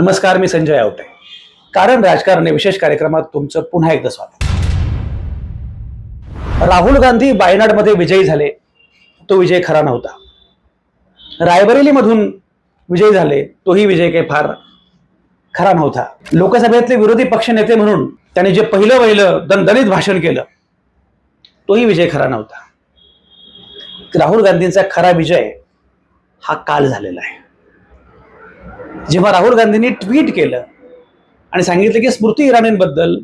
नमस्कार मी संजय आवटे. कारण राजकारण या विशेष कार्यक्रमात तुमचं पुन्हा एकदा स्वागत. राहुल गांधी वायनाडमध्ये विजयी झाले. तो विजय खरा नव्हता. रायबरेलीमधून विजयी झाले तोही विजय काही फार खरा नव्हता. लोकसभेतले विरोधी पक्ष नेते म्हणून त्याने जे पहिलं पहिलं दणदणीत भाषण केलं तोही विजय खरा नव्हता. राहुल गांधींचा खरा विजय हा काल झालेला आहे. जेव्हा राहुल गांधींनी ट्विट केलं आणि सांगितलं की स्मृती इराणींबद्दल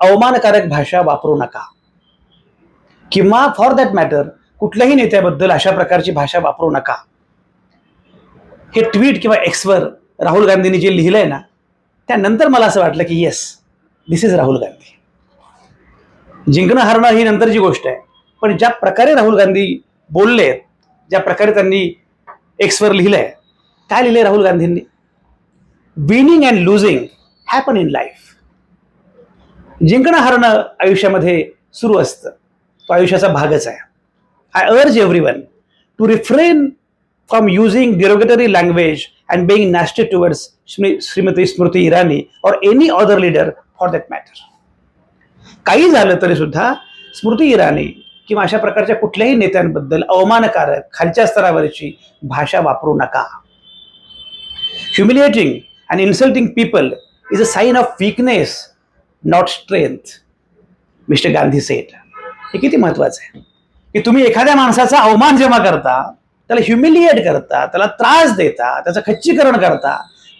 अवमानकारक भाषा वापरू नका किंवा फॉर दॅट मॅटर कुठल्याही नेत्याबद्दल अशा प्रकारची भाषा वापरू नका. हे ट्विट किंवा एक्सवर राहुल गांधींनी जे लिहिलंय ना त्यानंतर मला असं वाटलं की yes this is Rahul Gandhi. जिंकणं हरणं ही नंतरची गोष्ट आहे. पण ज्या प्रकारे राहुल गांधी बोलले ज्या प्रकारे त्यांनी एक्सवर लिहिलंय काय लिहिलंय राहुल गांधींनी? Winning and losing happen in life जिंकणं हरणं आयुष्यामध्ये सुरू असतं. तो आयुष्याचा भागच आहे. I urge everyone to refrain from using derogatory language and being nasty towards Shrimati Smriti Irani और any other leader for that matter काही झालं तरी सुद्धा स्मृती इराणी किंवा अशा प्रकारच्या कुठल्याही नेत्यांबद्दल अवमानकारक खालच्या स्तरावरची भाषा वापरू नका. Humiliating and insulting people is a sign of weakness not strength mister Gandhi said हे किती महत्वाचं आहे? की तुम्ही एखाद्या माणसाचा अवमान जेव्हा करता त्याला ह्युमिलिएट करता त्याला त्रास देता त्याचं खच्चीकरण करता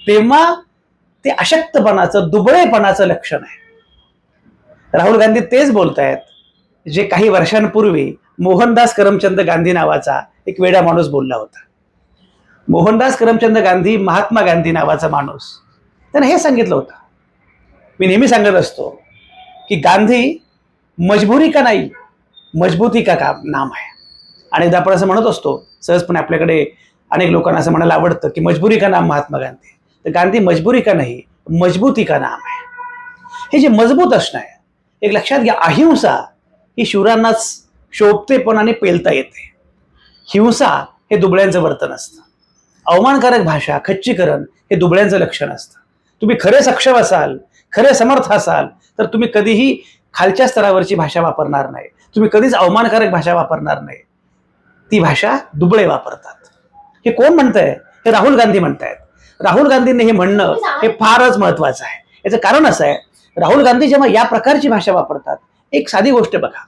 तेव्हा ते अशक्तपणाचं दुबळेपणाचं लक्षण आहे. राहुल गांधी तेच बोलतायत जे काही वर्षांपूर्वी मोहनदास करमचंद गांधी नावाचा एक वेडा माणूस बोलला होता. मोहनदास करमचंद गांधी महात्मा गांधी नावाचा माणूस. त्यानं हे सांगितलं होतं. मी नेहमी सांगत असतो की गांधी मजबुरी का नाही मजबूती का काम नाम आहे. आणि आपण असं म्हणत असतो सहजपणे आपल्याकडे अनेक लोकांना असं म्हणायला आवडतं की मजबुरी का नाम महात्मा गांधी? तर गांधी मजबुरी का नाही मजबूती का नाम आहे? हे जे मजबूत असणं आहे एक लक्षात घ्या अहिंसा ही शूरांनाच शोभते पण आणि पेलता येते. हिंसा हे दुबळ्यांचं वर्तन असतं. अवमानकारक भाषा खच्चीकरण हे दुबळ्यांचं लक्षण असतं. तुम्ही खरे सक्षम असाल खरे समर्थ असाल तर तुम्ही कधीही खालच्या स्तरावरची भाषा वापरणार नाही. तुम्ही कधीच अवमानकारक भाषा वापरणार नाही. ती भाषा दुबळे वापरतात. हे कोण म्हणतंय? हे राहुल गांधी म्हणतायत. राहुल गांधींनी हे म्हणणं हे फारच महत्वाचं आहे. याचं कारण असं आहे राहुल गांधी जेव्हा या प्रकारची भाषा वापरतात एक साधी गोष्ट बघा.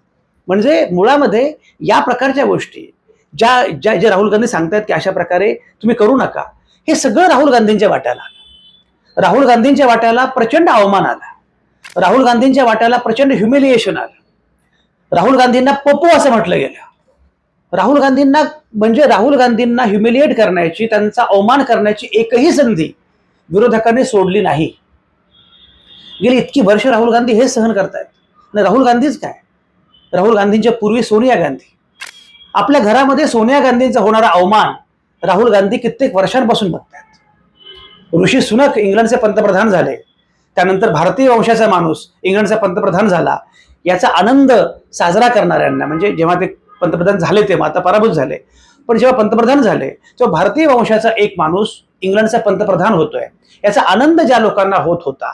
म्हणजे मुळामध्ये या प्रकारच्या गोष्टी ज्या ज्या जे राहुल गांधी सांगतायत की अशा प्रकारे तुम्ही करू नका हे सगळं राहुल गांधींच्या वाट्याला आलं. राहुल गांधींच्या वाट्याला प्रचंड अवमान आला. राहुल गांधींच्या वाट्याला प्रचंड ह्युमिलिएशन आलं. राहुल गांधींना पप्पू असं म्हटलं गेलं. राहुल गांधींना म्हणजे राहुल गांधींना ह्युमिलिएट करण्याची त्यांचा अवमान करण्याची एकही संधी विरोधकांनी सोडली नाही. गेली इतकी वर्ष राहुल गांधी हे सहन करतायत. आणि राहुल गांधीच काय? राहुल गांधींच्या पूर्वी सोनिया गांधी. आपल्या घरामध्ये सोनिया गांधींचा होणारा अवमान राहुल गांधी कित्येक वर्षांपासून बघतात ऋषी सुनक इंग्लंडचे पंतप्रधान झाले. त्यानंतर भारतीय वंशाचा माणूस इंग्लंडचा पंतप्रधान झाला. याचा आनंद साजरा करणाऱ्यांना म्हणजे जेव्हा ते पंतप्रधान झाले तेव्हा आता पराभूत झाले. पण जेव्हा पंतप्रधान झाले तेव्हा भारतीय वंशाचा एक माणूस इंग्लंडचा पंतप्रधान होतोय. याचा आनंद ज्या लोकांना होत होता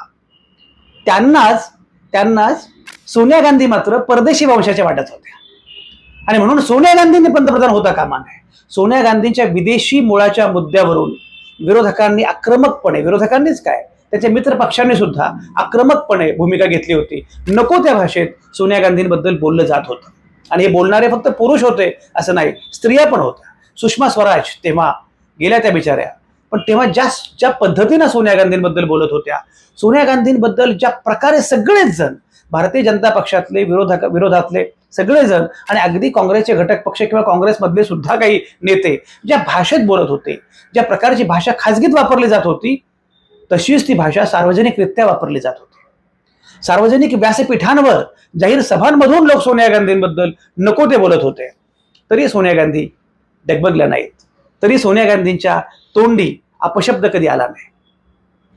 त्यांनाच त्यांनाच सोनिया गांधी मात्र परदेशी वंशाच्या वाटत होत्या. आणि म्हणून सोनिया गांधींनी पंतप्रधान होता कामा नये. सोनिया गांधींच्या विदेशी मुळाच्या मुद्द्यावरून विरोधकांनी आक्रमकपणे विरोधकांनीच काय त्याच्या मित्र पक्षांनी सुद्धा आक्रमकपणे भूमिका घेतली होती. नको त्या भाषेत सोनिया गांधींबद्दल बोललं जात होतं. आणि हे बोलणारे फक्त पुरुष होते असं नाही स्त्रिया पण होत्या. सुषमा स्वराज तेव्हा गेल्या त्या बिचाऱ्या. पण तेव्हा ज्या ज्या पद्धतीनं सोनिया गांधींबद्दल बोलत होत्या सोनिया गांधींबद्दल ज्या प्रकारे सगळेच जण भारतीय जनता पक्षातले विरोधक विरोधातले सगळेजण आणि अगदी काँग्रेसचे घटक पक्ष किंवा काँग्रेसमधले सुद्धा काही नेते ज्या भाषेत बोलत होते ज्या प्रकारची भाषा खाजगीत वापरली जात होती तशीच ती भाषा सार्वजनिकरित्या वापरली जात होती. सार्वजनिक व्यासपीठांवर जाहीर सभांमधून लोक सोनिया गांधींबद्दल नको ते बोलत होते. तरी सोनिया गांधी डगबगल्या नाहीत. तरी सोनिया गांधींच्या तोंडी अपशब्द कधी आला नाही.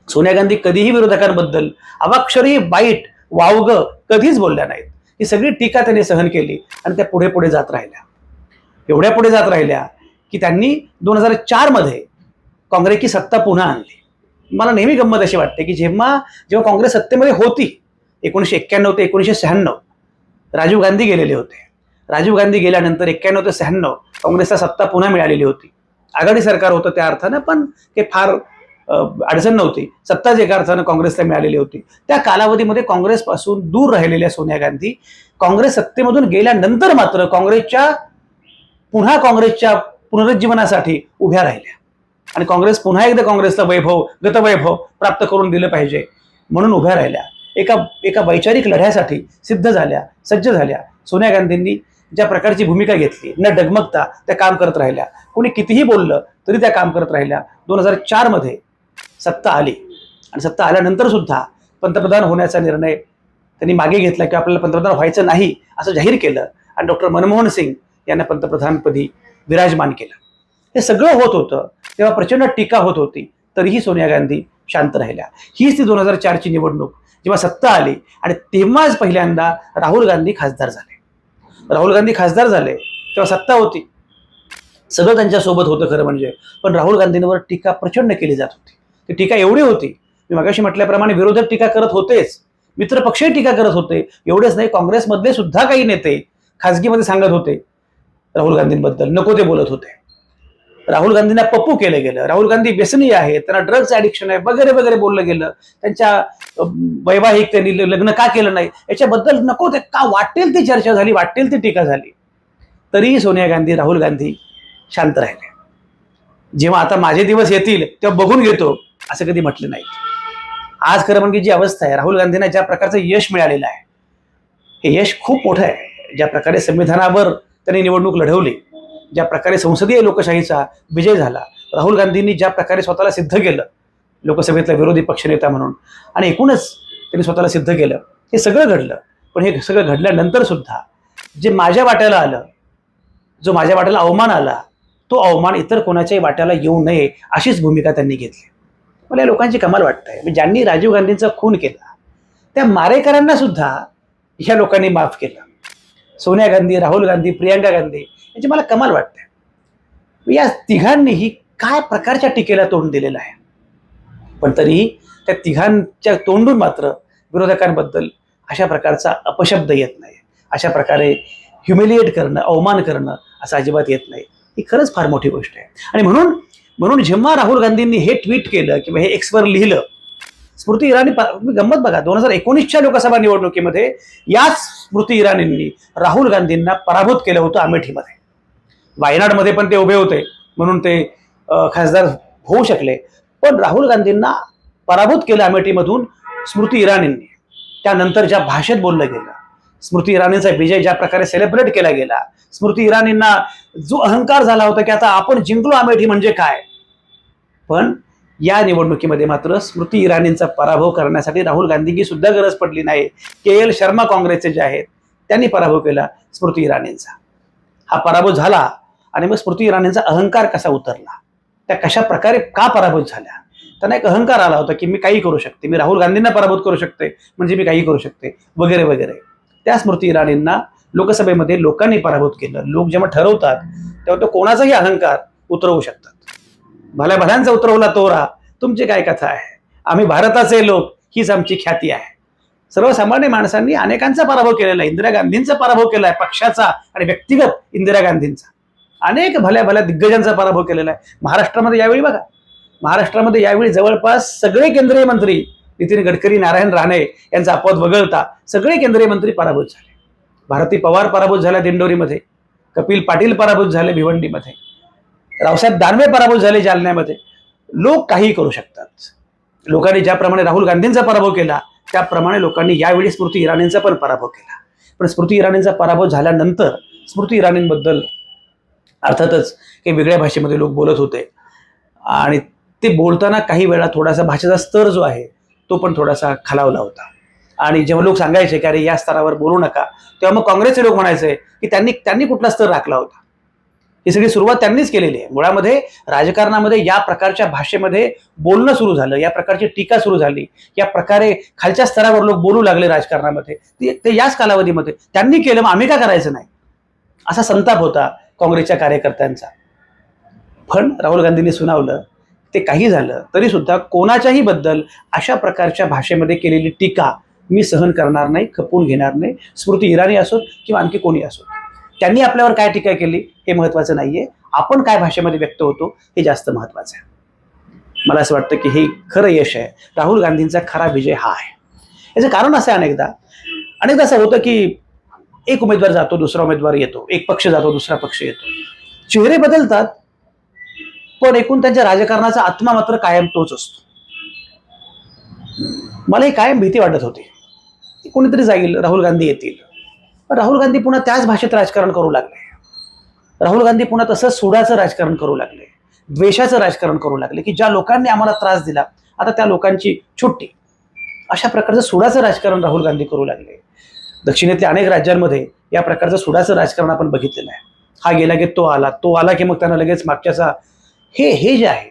सोनिया गांधी कधीही विरोधकांबद्दल अवाक्षरी वाईट वावग कधीच बोलल्या नाहीत. ही सगळी टीका त्यांनी सहन केली आणि त्या पुढे पुढे जात राहिल्या. एवढ्या पुढे जात राहिल्या की त्यांनी दोन हजार चारमध्ये काँग्रेसची सत्ता पुन्हा आणली. मला नेहमी गंमत अशी वाटते की जेव्हा जेव्हा काँग्रेस सत्तेमध्ये होती एकोणीसशे एक्क्याण्णव ते एकोणीसशे शहाण्णव राजीव गांधी गेलेले होते. राजीव गांधी गेल्यानंतर एक्क्याण्णव ते शहाण्णव काँग्रेसला सत्ता पुन्हा मिळालेली होती. आघाडी सरकार होतं त्या अर्थानं पण ते फार अडचण नव्हती. सत्ताच एका अर्थानं काँग्रेसला मिळालेली होती. त्या कालावधीमध्ये काँग्रेसपासून दूर राहिलेल्या सोनिया गांधी काँग्रेस सत्तेमधून गेल्यानंतर मात्र काँग्रेसच्या पुन्हा काँग्रेसच्या पुनरुज्जीवनासाठी उभ्या राहिल्या. आणि काँग्रेस पुन्हा एकदा काँग्रेसला वैभव गतवैभव प्राप्त करून दिलं पाहिजे म्हणून उभ्या राहिल्या. एका एका वैचारिक लढ्यासाठी सिद्ध झाल्या सज्ज झाल्या. सोनिया गांधींनी ज्या प्रकारची भूमिका घेतली न डगमगता त्या काम करत राहिल्या. कोणी कितीही बोललं तरी त्या काम करत राहिल्या. दोन हजार चारमध्ये सत्ता आली. आणि सत्ता आल्यानंतर सुद्धा पंतप्रधान होण्याचा निर्णय त्यांनी मागे घेतला की आपल्याला पंतप्रधान व्हायचं नाही असं जाहीर केलं आणि डॉक्टर मनमोहन सिंग यांना पंतप्रधानपदी विराजमान केलं. हे सगळं होत होतं. तेव्हा प्रचंड टीका होत होती. तरीही सोनिया गांधी शांत राहिल्या. हीच ती दोन हजार चारची निवडणूक जेव्हा सत्ता आली आणि तेव्हाच पहिल्यांदा राहुल गांधी खासदार झाले. राहुल गांधी खासदार झाले तेव्हा सत्ता होती. सगळं त्यांच्यासोबत होतं खरं म्हणजे. पण राहुल गांधींवर टीका प्रचंड केली जात होती. ती टीका एवढी होती. मी मगाशी म्हटल्याप्रमाणे विरोधक टीका करत होतेच. मित्र पक्षही टीका करत होते. एवढेच नाही काँग्रेसमधले सुद्धा काही नेते खासगीमध्ये सांगत होते राहुल गांधींबद्दल. नको ते बोलत होते. राहुल गांधींना पप्पू केलं गेलं. राहुल गांधी व्यसनी आहे त्यांना ड्रग्ज ॲडिक्शन आहे वगैरे वगैरे बोललं गेलं. त्यांच्या वैवाहिक त्यांनी लग्न का केलं नाही? याच्याबद्दल नको ते का वाटेल ती चर्चा झाली वाटेल ती टीका झाली? तरीही सोनिया गांधी राहुल गांधी शांत राहिले. जेव्हा आता माझे दिवस येतील तेव्हा बघून घेतो. असं कधी म्हटलं नाही. आज खरं म्हणजे जी अवस्था आहे राहुल गांधींना ज्या प्रकारचं यश मिळालेलं आहे हे यश खूप मोठं आहे. ज्या प्रकारे संविधानावर त्यांनी निवडणूक लढवली ज्या प्रकारे संसदीय लोकशाहीचा विजय झाला राहुल गांधींनी ज्या प्रकारे स्वतःला सिद्ध केलं लोकसभेतला विरोधी पक्षनेता म्हणून आणि एकूणच त्यांनी स्वतःला सिद्ध केलं हे सगळं घडलं. पण हे सगळं घडल्यानंतर सुद्धा जे माझ्या वाट्याला आलं जो माझ्या वाट्याला अवमान आला तो अवमान इतर कोणाच्याही वाट्याला येऊ नये अशीच भूमिका त्यांनी घेतली. मला या लोकांची कमाल वाटतंय. म्हणजे ज्यांनी राजीव गांधींचा खून केला त्या मारेकरांना सुद्धा ह्या लोकांनी माफ केलं. सोनिया गांधी राहुल गांधी प्रियंका गांधी यांची मला कमाल वाटते या तिघांनीही काय प्रकारच्या टीकेला तोंड दिलेलं आहे? पण तरीही त्या तिघांच्या तोंडून मात्र विरोधकांबद्दल अशा प्रकारचा अपशब्द येत नाही. अशा प्रकारे ह्युमिलिएट करणं अवमान करणं असं अजिबात येत नाही. ही खरंच फार मोठी गोष्ट आहे. आणि म्हणून म्हणून जेव्हा राहुल गांधींनी हे ट्विट केलं किंवा हे एक्सवर लिहिलं स्मृती इराणी तुम्ही गंमत बघा दोन हजार एकोणीसच्या लोकसभा निवडणुकीमध्ये याच स्मृती इराणींनी राहुल गांधींना पराभूत केलं होतं अमेठीमध्ये. वायनाडमध्ये पण ते उभे होते म्हणून ते खासदार होऊ शकले. पण राहुल गांधींना पराभूत केलं अमेठीमधून स्मृती इराणींनी. त्यानंतर ज्या भाषेत बोललं गेलं स्मृती इराणींचा विजय ज्या प्रकारे सेलिब्रेट केला गेला स्मृती इराणींना जो अहंकार झाला होता की आता आपण जिंकलो अमेठी म्हणजे काय? पण या निवडणुकीमध्ये मात्र स्मृती इराणींचा पराभव करण्यासाठी राहुल गांधींची सुद्धा गरज पडली नाही. के एल शर्मा काँग्रेसचे जे आहेत त्यांनी पराभव केला स्मृती इराणींचा. हा पराभव झाला आणि मग स्मृती इराणींचा अहंकार कसा उतरला? त्या कशा प्रकारे का पराभूत झाल्या? त्यांना एक अहंकार आला होता की मी काही करू शकते. मी राहुल गांधींना पराभूत करू शकते म्हणजे मी काही करू शकते वगैरे वगैरे. त्या स्मृती इराणींना लोकसभेमध्ये लोकांनी पराभूत केलं. लोक जेव्हा ठरवतात तेव्हा तो कोणाचाही अहंकार उतरवू शकतात. भल्या भल्यांचा उतरवला तोरा. तुमची काय कथा आहे? आम्ही भारताचे लोक हीच आमची ख्याती आहे. सर्वसामान्य माणसांनी अनेकांचा पराभव केलेला आहे. इंदिरा गांधींचा पराभव केला आहे पक्षाचा आणि व्यक्तिगत इंदिरा गांधींचा. अनेक भल्या भल्या दिग्गजांचा पराभव केलेला आहे. महाराष्ट्रामध्ये यावेळी बघा. महाराष्ट्रामध्ये यावेळी जवळपास सगळे केंद्रीय मंत्री नितीन गडकरी नारायण राणे यांचा अपवाद वगळता सगळे केंद्रीय मंत्री पराभूत झाले. भारती पवार पराभूत झाल्या दिंडोरीमध्ये. कपिल पाटील पराभूत झाले भिवंडीमध्ये. रावसाहेब दानवे पराभूत झाले जालन्यामध्ये. लोक काही करू शकतात. लोकांनी ज्याप्रमाणे राहुल गांधींचा पराभव केला त्याप्रमाणे लोकांनी यावेळी स्मृती इराणींचा पण पराभव केला. पण स्मृती इराणींचा पराभव झाल्यानंतर स्मृती इराणींबद्दल अर्थातच काही वेगळ्या भाषेमध्ये लोक बोलत होते. आणि ते बोलताना काही वेळा थोडासा भाषेचा स्तर जो आहे तो पण थोडासा खालावला होता. आणि जेव्हा लोक सांगायचे की अरे या स्तरावर बोलू नका तेव्हा मग काँग्रेसचे लोक म्हणायचे की त्यांनी त्यांनी कुठला स्तर राखला होता. ही सगळी सुरुवात त्यांनीच केलेली आहे. मुळामध्ये राजकारणामध्ये या प्रकारच्या भाषेमध्ये बोलणं सुरू झालं या प्रकारची टीका सुरू झाली या प्रकारे खालच्या स्तरावर लोक बोलू लागले राजकारणामध्ये. ते ते याच कालावधीमध्ये त्यांनी केलं मग आम्ही का करायचं नाही? असा संताप होता काँग्रेसच्या कार्यकर्त्यांचा. पण राहुल गांधींनी सुनावलं ते काही झालं तरी सुद्धा कोणाच्याही बद्दल अशा प्रकारच्या भाषेमध्ये केलेली टीका मी सहन करणार नाही खपवून घेणार नाही. स्मृती इराणी असोत किंवा आणखी कोणी असोत. त्यांनी आपल्यावर काय टीका केली हे महत्त्वाचं नाहीये. आपण काय भाषेमध्ये व्यक्त होतो हे जास्त महत्त्वाचं आहे. मला असं वाटतं की हे खरं यश आहे. राहुल गांधींचा खरा विजय हा आहे. याचं कारण असं आहे अनेकदा. अनेकदा असं होतं की एक उमेदवार जातो दुसरा उमेदवार येतो. एक पक्ष जातो दुसरा पक्ष येतो. चेहरे बदलतात पण एकूण त्यांच्या राजकारणाचा आत्मा मात्र कायम तोच असतो. मला ही कायम भीती वाटत होती. कोणीतरी जाईल राहुल गांधी येतील. राहुल गांधी पुन्हा त्याच भाषेत राजकारण करू लागले. राहुल गांधी पुन्हा तसंच सुडाचं राजकारण करू लागले. द्वेषाचं राजकारण करू लागले की ज्या लोकांनी आम्हाला त्रास दिला आता त्या लोकांची छुट्टी. अशा प्रकारचं सुडाचं राजकारण राहुल गांधी करू लागले. दक्षिणेतल्या अनेक राज्यांमध्ये या प्रकारचं सुडाचं राजकारण आपण बघितलेलं आहे. हा गेला की तो आला तो आला की मग त्यांना लगेच मागच्याचा हे हे जे आहे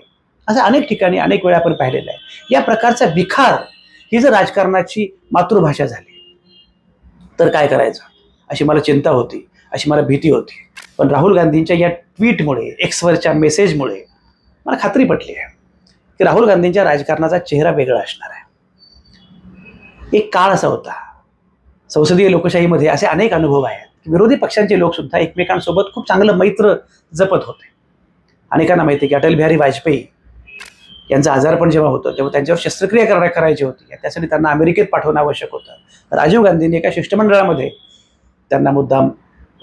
असं अनेक ठिकाणी अनेक वेळा आपण पाहिलेलं आहे. या प्रकारचा विखार ही जर राजकारणाची मातृभाषा झाली तर काय करायचं? अशी मला चिंता होती अशी मला भीती होती. पण राहुल गांधींच्या या ट्विटमुळे एक्सवरच्या मेसेजमुळे मला खात्री पटली आहे की राहुल गांधींच्या राजकारणाचा चेहरा वेगळा असणार आहे. एक काळ असा होता संसदीय लोकशाहीमध्ये असे अनेक अनुभव आहेत विरोधी पक्षांचे लोकसुद्धा एकमेकांसोबत खूप चांगलं मैत्र जपत होते. अनेकांना माहिती आहे की अटल बिहारी वाजपेयी यांचं आजारपण जेव्हा होतं तेव्हा त्यांच्यावर शस्त्रक्रिया करा करायची होती. त्यासाठी त्यांना अमेरिकेत पाठवणं आवश्यक होतं. राजीव गांधींनी एका शिष्टमंडळामध्ये त्यांना मुद्दाम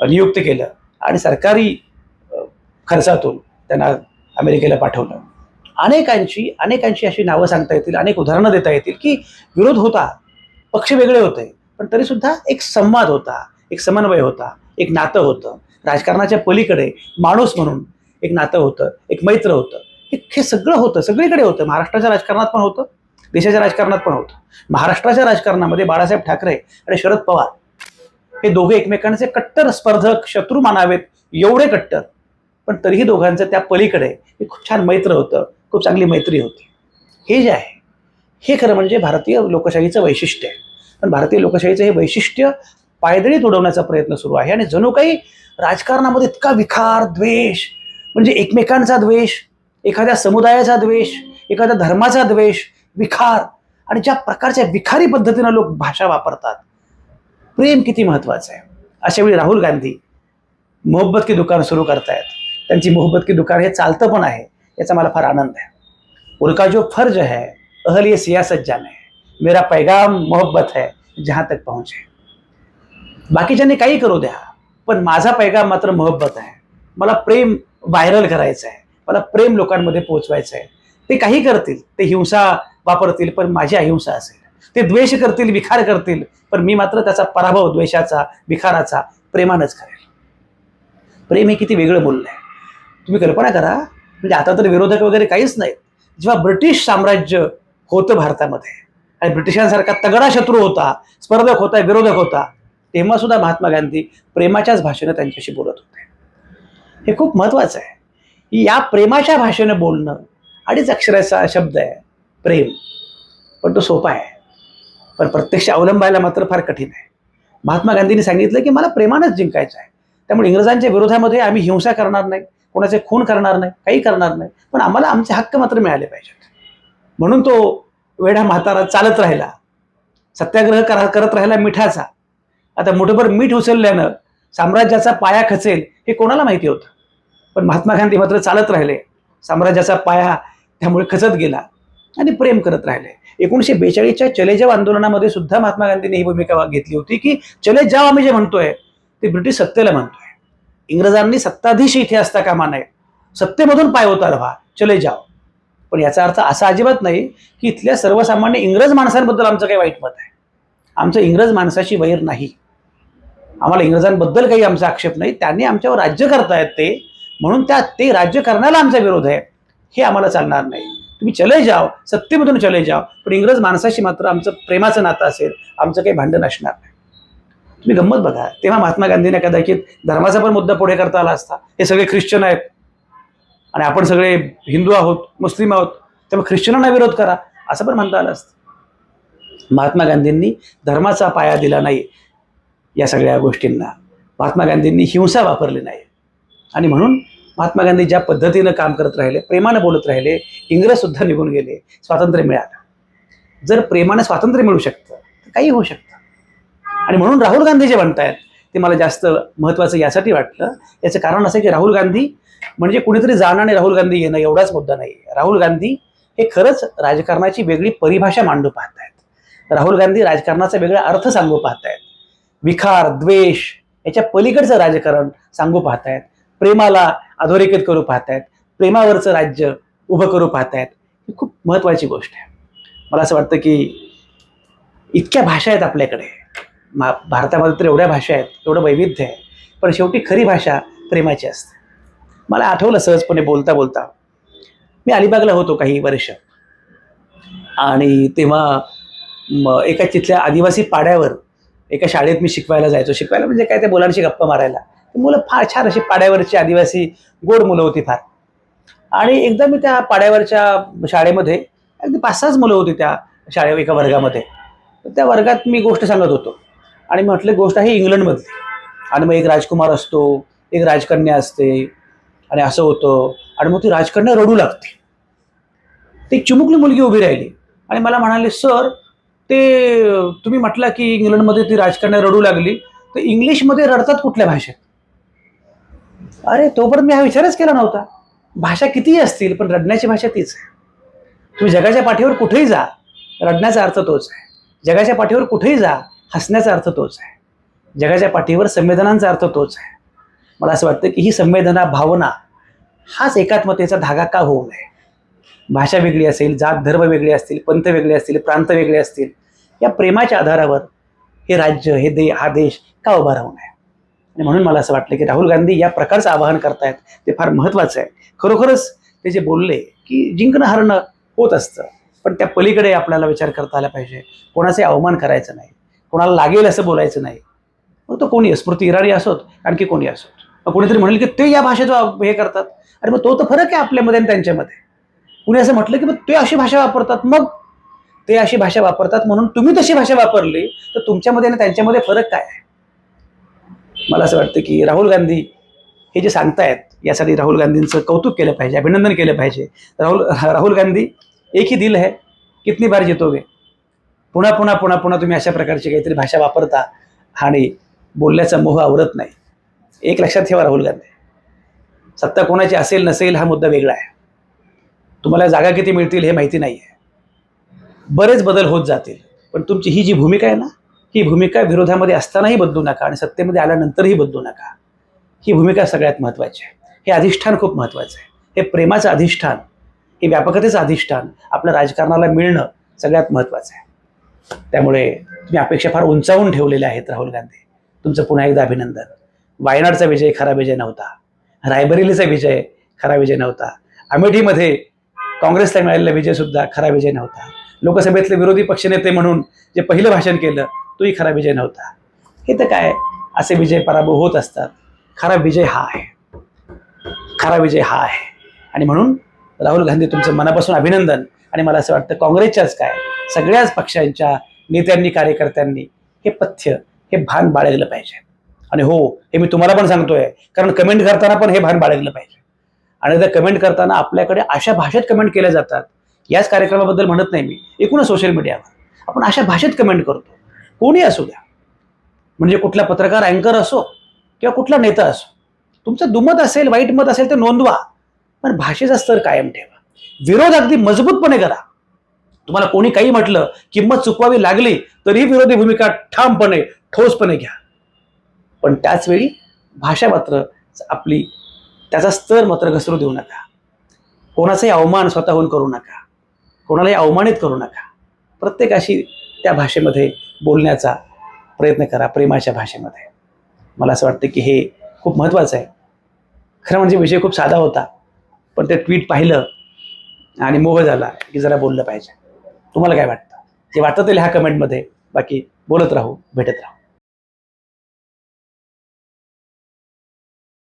नियुक्त केलं आणि सरकारी खर्चातून त्यांना अमेरिकेला पाठवलं. अनेकांची अनेकांची अशी नावं सांगता येतील अनेक उदाहरणं देता येतील की विरोध होता पक्ष वेगळे होते पण तरीसुद्धा एक संवाद होता एक समन्वय होता एक नातं होतं. राजकारणाच्या पलीकडे माणूस म्हणून एक नातं होतं एक मैत्र होतं. हे हे सगळं होतं सगळीकडे होतं. महाराष्ट्राच्या राजकारणात पण होतं देशाच्या राजकारणात पण होतं. महाराष्ट्राच्या राजकारणामध्ये बाळासाहेब ठाकरे आणि शरद पवार हे दोघे एकमेकांचे कट्टर स्पर्धक शत्रू मानावेत एवढे कट्टर. पण तरीही दोघांचं त्या पलीकडे हे खूप छान मैत्र होतं खूप चांगली मैत्री होती. हे जे आहे हे खरं म्हणजे भारतीय लोकशाहीचं वैशिष्ट्य आहे. पण भारतीय लोकशाहीचं हे वैशिष्ट्य पायदळीत उडवण्याचा प्रयत्न सुरू आहे आणि जणू काही राजकारणामध्ये इतका विखार द्वेष म्हणजे एकमेकांचा द्वेष एखाद्या समुदायाचा द्वेष एखाद्या धर्माचा द्वेष विखार आणि ज्या प्रकारच्या विखारी पद्धतीनं लोक भाषा वापरतात प्रेम किती महत्त्वाचं आहे? अशा वेळी राहुल गांधी मोहब्बत की दुकान सुरू करतायत. त्यांची मोहब्बत की दुकान हे चालतं पण आहे याचा मला फार आनंद आहे. उनका जो फर्ज है अहल ये सियासत जाने मेरा पैगाम मोहब्बत है जहां तक पहुंचे बाकीच्यांनी काही करू द्या पण माझा पैगाम मात्र मोहब्बत आहे. मला प्रेम व्हायरल करायचं आहे. मला प्रेम लोकांमध्ये पोहोचवायचं आहे. ते काही करतील ते हिंसा वापरतील पण माझी अहिंसा असेल. ते द्वेष करतील विखार करतील पण मी मात्र त्याचा पराभव द्वेषाचा विखाराचा प्रेमानच करेल. प्रेम हे किती वेगळं बोलणं आहे. तुम्ही कल्पना करा म्हणजे आता तर विरोधक वगैरे काहीच नाहीत. जेव्हा ब्रिटिश साम्राज्य होतं भारतामध्ये आणि ब्रिटिशांसारखा तगडा शत्रू होता स्पर्धक होता विरोधक होता तेव्हा सुद्धा महात्मा गांधी प्रेमाच्याच भाषेनं त्यांच्याशी बोलत होते. हे खूप महत्वाचं आहे. की या प्रेमाच्या भाषेनं बोलणं अडीच अक्षराचा शब्द आहे प्रेम. पण तो सोपा आहे. पण प्रत्यक्ष अवलंबायला मात्र फार कठीण आहे. महात्मा गांधींनी सांगितलं की मला प्रेमानंच जिंकायचं आहे. त्यामुळे इंग्रजांच्या विरोधामध्ये आम्ही हिंसा करणार नाही कोणाचे खून करणार नाही काही करणार नाही पण आम्हाला आमचे हक्क मात्र मिळाले पाहिजेत. म्हणून तो वेढा म्हातारा चालत राहिला. सत्याग्रह करा करत राहिला मिठाचा. आता मुठभर मीठ उचलल्यानं साम्राज्याचा पाया खचेल हे कोणाला माहिती होतं? पण महात्मा गांधी मात्र चालत राहिले. साम्राज्याचा पाया त्यामुळे खचत गेला आणि प्रेम करत राहिले. एकोणीसशे बेचाळीसच्या चले जाव आंदोलनामध्ये सुद्धा महात्मा गांधींनी ही भूमिका घेतली होती की चले जाव आम्ही जे म्हणतोय ते ब्रिटिश सत्तेला म्हणतोय. इंग्रजांनी सत्ताधीश इथे असता कामा नये. सत्तेमधून पाय होता व्हा चले जाव. पण याचा अर्थ असा अजिबात नाही की इथल्या सर्वसामान्य इंग्रज माणसांबद्दल आमचं काही वाईट मत आहे. आमचं इंग्रज माणसाशी वैर नाही. आम्हाला इंग्रजांबद्दल काही आमचा आक्षेप नाही. त्यांनी आमच्यावर राज्य करतायत ते. म्हणून त्या ते राज्य करण्याला आमचा विरोध आहे. हे आम्हाला चालणार नाही. तुम्ही चले जाव सत्तेमधून चले जाव पण इंग्रज माणसाशी मात्र आमचं प्रेमाचं नातं असेल आमचं काही भांडण असणार नाही. तुम्ही गंमत बघा. तेव्हा महात्मा गांधीने कदाचित धर्माचा पण मुद्दा पुढे करता आला असता. हे सगळे ख्रिश्चन आहेत. आणि आपण सगळे हिंदू आहोत मुस्लिम आहोत त्यामुळे ख्रिश्चनांना विरोध करा. असं पण म्हणता आलं असतं. महात्मा गांधींनी धर्माचा पाया दिला नाही या सगळ्या गोष्टींना. महात्मा गांधींनी हिंसा वापरली नाही. आणि म्हणून महात्मा गांधी ज्या पद्धतीनं काम करत राहिले प्रेमानं बोलत राहिले इंग्रजसुद्धा निघून गेले स्वातंत्र्य मिळालं. जर प्रेमानं स्वातंत्र्य मिळू शकतं तर काही होऊ शकतं. आणि म्हणून राहुल गांधी जे म्हणतायत ते मला जास्त महत्त्वाचं यासाठी वाटलं. याचं कारण असं की राहुल गांधी म्हणजे कुणीतरी जाणं आणि राहुल गांधी येणं एवढाच मुद्दा नाही. राहुल गांधी हे खरंच राजकारणाची वेगळी परिभाषा मांडू पाहत आहेत राहुल गांधी राजकारणाचा वेगळा अर्थ सांगू पाहत आहेत विखार द्वेष याच्या पलीकडचं राजकारण सांगू पाहतायत. प्रेमाला अधोरेखित करू पाहतायत प्रेमावरचं राज्य उभं करू पाहतायत ही खूप महत्त्वाची गोष्ट आहे. मला असं वाटतं की इतक्या भाषा आहेत आपल्याकडे. मा भारतामध्ये तर एवढ्या भाषा आहेत एवढं वैविध्य आहे पण शेवटी खरी भाषा प्रेमाची असते. मला आठवलं सहजपणे बोलता बोलता. मी अलिबागला होतो काही वर्ष. आणि तेव्हा एका तिथल्या आदिवासी पाड्यावर एका शाळेत मी शिकवायला जायचो. शिकवायला म्हणजे काय त्या मुलांशी गप्पा मारायला. मुलं फार छान अशी पाड्यावरची आदिवासी गोड मुलं होती फार. आणि एकदा मी त्या पाड्यावरच्या शाळेमध्ये अगदी पाच सहाच मुलं होती त्या शाळे एका वर्गामध्ये. त्या वर्गात मी गोष्ट सांगत होतो. आणि म्हटलं गोष्ट आहे इंग्लंडमधली. आणि मग एक राजकुमार असतो एक राजकन्या असते आणि असं होतं. आणि मग ती राजकन्या रडू लागते. ती चिमुकली मुलगी उभी राहिली. आणि मला म्हणाले सर ते तुम्ही म्हटला की इंग्लंडमध्ये ती राजकन्या रडू लागली. तर इंग्लिशमध्ये रडतात कुठल्या भाषेत? अरे तोपर्यंत मी हा विचारच केला नव्हता. भाषा कितीही असतील पण रडण्याची भाषा तीच आहे. तुम्ही जगाच्या पाठीवर कुठेही जा रडण्याचा अर्थ तोच आहे. जगाच्या पाठीवर कुठेही जा हसण्याचा अर्थ तोच आहे. जगाच्या पाठीवर संवेदनांचा अर्थ तोच आहे. मला असं वाटतं की ही संवेदना भावना हाच एकात्मतेचा धागा का होऊ नये? भाषा वेगळी असेल जात धर्म वेगळे असतील पंथ वेगळे असतील प्रांत वेगळे असतील या प्रेमाच्या आधारावर हे राज्य हे दे हा देश का उभा राहू नये? आणि म्हणून मला असं वाटलं की राहुल गांधी या प्रकारचं आवाहन करतायत ते फार महत्त्वाचं आहे. खरोखरच ते जे बोलले की जिंकणं हरणं होत असतं पण त्या पलीकडे आपल्याला विचार करता आला पाहिजे. कोणाचे अवमान करायचं नाही कोणाला लागेल असं बोलायचं नाही. मग तो कोणी स्मृती इराणी असोत आणखी कोणी असोत मग कोणीतरी म्हणेल की ते या भाषेचा हे करतात. आणि मग तो तर फरक आहे आपल्यामध्ये आणि त्यांच्यामध्ये. कुणी असं म्हटलं की मग ते अशी भाषा वापरतात मग? ते अशी भाषा वापरतात म्हणून तुम्ही तशी भाषा वापरली तर तुमच्यामध्ये आणि त्यांच्यामध्ये फरक काय आहे? मला असं वाटतं की राहुल गांधी हे जे सांगतायत यासाठी राहुल गांधींचं कौतुक केलं पाहिजे अभिनंदन केलं पाहिजे. राहुल राहुल गांधी एक ही दिल है कितनी बार जितोगे? पुन्हा पुन्हा पुन्हा पुन्हा तुम्ही अशा प्रकारची काहीतरी भाषा वापरता आणि बोलण्याचा मोह आवरत नाही. एक लक्षात ठेवा राहुल गांधी. सत्ता कोणाची असेल नसेल हा मुद्दा वेगळा आहे. तुम्हाला जागा किती मिळतील हे माहिती नाही आहे बरेच बदल होत जातील पण तुमची ही जी भूमिका आहे ना ही भूमिका विरोधामध्ये असतानाही बदलू नका आणि सत्तेमध्ये आल्यानंतरही बदलू नका. ही भूमिका सगळ्यात महत्त्वाची आहे. हे अधिष्ठान खूप महत्त्वाचं आहे. हे प्रेमाचं अधिष्ठान हे व्यापकतेचं अधिष्ठान आपल्या राजकारणाला मिळणं सगळ्यात महत्त्वाचं आहे. त्यामुळे तुम्ही अपेक्षा फार उंचावून ठेवलेल्या आहेत राहुल गांधी. तुमचं पुन्हा एकदा अभिनंदन. वायनाडचा विजय खरा विजय नव्हता. रायबरेलीचा विजय खरा विजय नव्हता. अमेठीमध्ये काँग्रेसला मिळालेला विजय सुद्धा खरा विजय नव्हता. लोकसभेतले विरोधी पक्षनेते म्हणून जे पहिलं भाषण केलं तोही खरा विजय नव्हता. हे तर काय असे विजय पराभव होत असतात. खरा विजय हा आहे. खरा विजय हा आहे. आणि म्हणून राहुल गांधी तुमचं मनापासून अभिनंदन. आणि मला असं वाटतं काँग्रेसच्याच काय सगळ्याच पक्षांच्या नेत्यांनी कार्यकर्त्यांनी हे पथ्य हे भान बाळगलं पाहिजे. आणि हो हे मी तुम्हाला पण सांगतोय कारण कमेंट करताना पण हे भान बाळगलं पाहिजे. आणि जर कमेंट करताना आपल्याकडे अशा भाषेत कमेंट केल्या जातात याच कार्यक्रमाबद्दल म्हणत नाही मी एकूणच सोशल मीडियावर आपण अशा भाषेत कमेंट करतो. कोणी असू द्या. म्हणजे कुठला पत्रकार अँकर असो किंवा कुठला नेता असो. तुमचं दुमत असेल वाईट मत असेल तर नोंदवा. पण भाषेचा स्तर कायम ठेवा. विरोध अगदी मजबूतपणे करा. तुम्हाला कोणी काही म्हटलं किंमत चुकवावी लागली तरीही विरोधी भूमिका ठामपणे ठोसपणे घ्या. पण त्याचवेळी भाषा मात्र आपली त्याचा स्तर मात्र घसरू देऊ नका. कोणाचाही अवमान स्वतःहून करू नका. कोणालाही अवमानित करू नका. प्रत्येकाशी त्या भाषेमध्ये बोलण्याचा प्रयत्न करा प्रेमाच्या भाषेमध्ये. मला असं वाटतं की हे खूप महत्त्वाचं आहे. खरं म्हणजे विषय खूप साधा होता पण ते ट्विट पाहिलं आणि मोह झाला की जरा बोललं पाहिजे. तुम्हाला काय वाटतं? जे वाटतं ते लिहा कमेंटमध्ये बाकी बोलत राहू भेटत राहू.